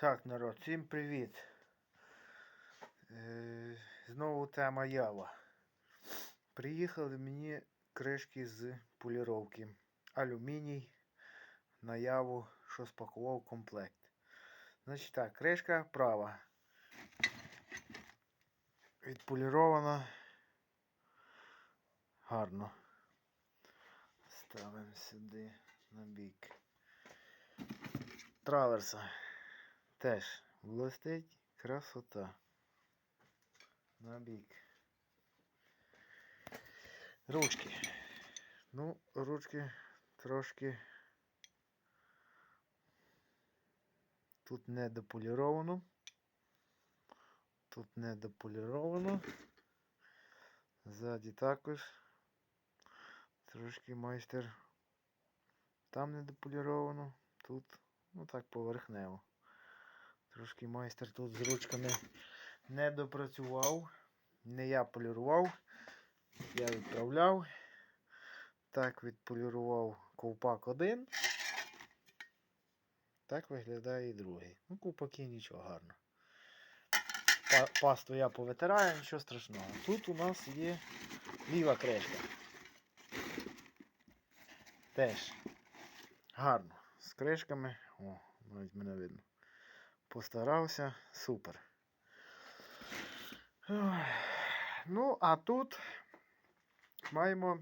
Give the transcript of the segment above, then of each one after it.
Так, народ, всім привіт. Е, знову тема ява. Приїхали мені кришки з поліровки. Алюміній на яву, що спакував комплект. Значить так, кришка права. Відполірована. Гарно. Ставимо сюди на бік. Траверса. Теж блистить красота. На бік. Ручки. Ну, ручки трошки тут не дополіровано. Тут не дополіровано. Ззаді також. Трошки майстер. Там не дополіровано. Тут, ну так, поверхнево. Трошки майстер тут з ручками не допрацював. Не я полірував. Я відправляв. Так відполірував ковпак один. Так виглядає і другий. Ну, ковпаки нічого гарно. Пасту я повитираю, нічого страшного. Тут у нас є ліва кришка. Теж гарно. З кришками. О, навіть мене видно. Постарався. Супер. Ну, а тут маємо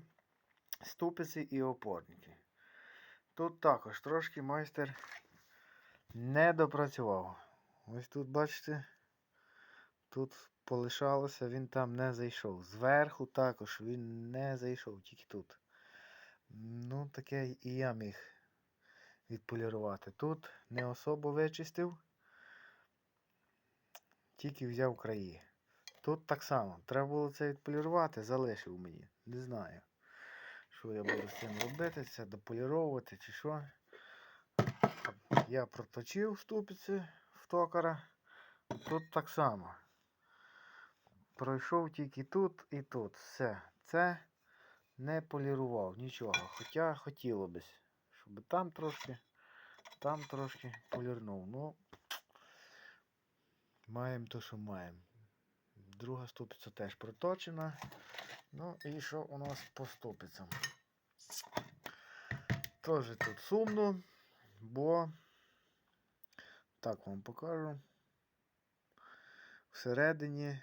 ступиці і опорники. Тут також трошки майстер не допрацював. Ось тут, бачите, тут полишалося, він там не зайшов. Зверху також він не зайшов, тільки тут. Ну, таке і я міг відполірувати. Тут не особо вичистив, тільки взяв краї. Тут так само. Треба було це відполірувати, залишив мені. Не знаю, що я буду з цим робити, це дополіровувати чи що. Я проточив ступиці в токара. Тут так само. Пройшов тільки тут і тут. Все. Це не полірував нічого. Хоча хотіло б, щоб там трошки, там трошки полірнув. Ну, маємо то, що маємо. Друга ступиця теж проточена. Ну і що у нас по ступицям? Теж тут сумно, бо так вам покажу. Всередині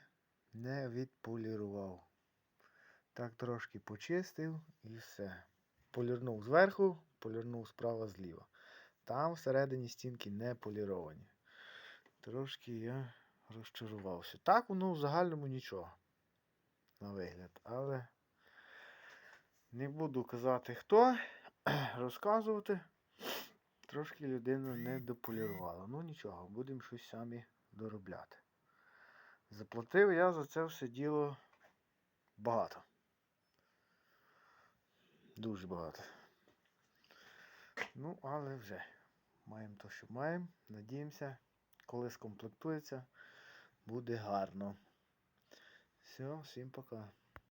не відполірував. Так трошки почистив і все. Полірнув зверху, полірнув справа зліва. Там всередині стінки не поліровані. Трошки я розчарувався. Так, воно в загальному нічого. На вигляд. Але не буду казати хто, розказувати. Трошки людина не дополірувала. Ну нічого, будемо щось самі доробляти. Заплатив я за це все діло багато. Дуже багато. Ну, але вже маємо то, що маємо. Надіємося, коли скомплектується, буде гарно. Все, всім пока.